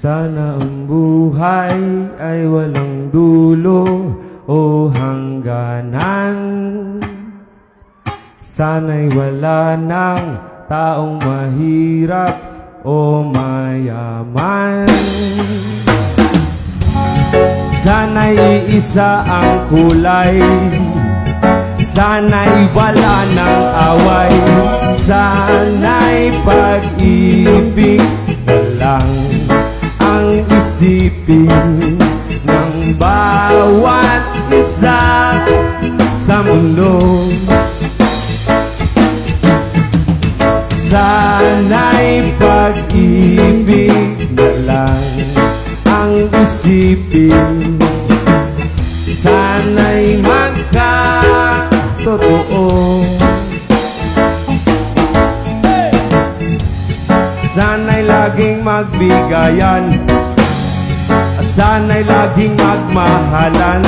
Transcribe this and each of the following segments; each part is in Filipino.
Sana ang buhay ay walang dulo o hangganan. Sana'y wala ng taong mahirap o mayaman. Sana'y isa ang kulay. Sana'y wala ng away. Sana'y pag-ibig lang. Ang isipin ng bawat isa sa mundo. Sana'y pag-ibig na lang ang isipin. Sana'y magkatotoo. Sana'y laging magbigayan At sana'y laging magmahalan.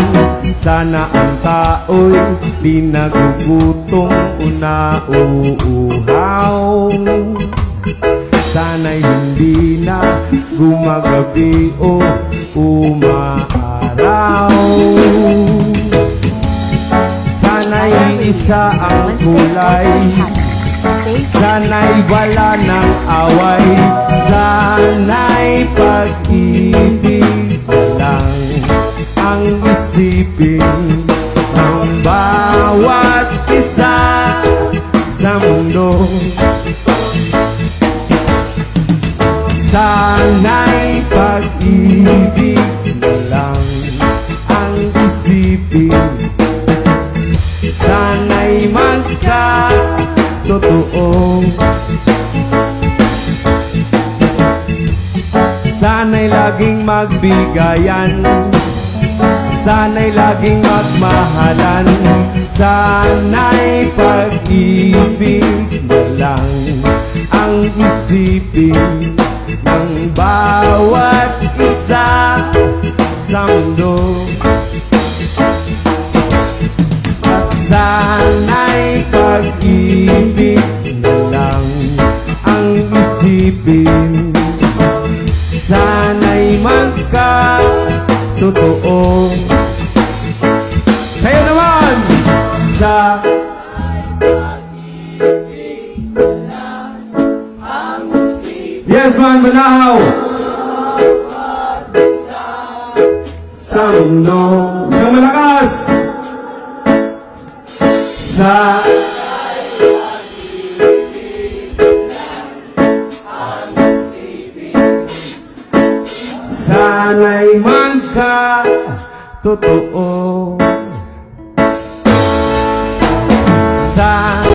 Sana ang tao'y di nagugutom o nauuhaw Sana'y hindi na gumagabi o umaaraw. Sana'y isa ang kulay. Sana'y wala ng away. Sana'y pag-ibig isipin ng bawat isa sa mundo. Sana'y pag-ibig lang ang isipin. Sana'y magka-totoo. Sana'y laging magbigayan Sana'y laging magmahalan. Sana'y pag-ibig na lang Ang isipin ng bawat isa sa mundo. Sana'y pag-ibig na lang ang isipin. Sana'y magka-totoo. Kayo Congressman Manahaw. Sa mundo, sa malakas, sa Sana'y man ka totoo Sana'y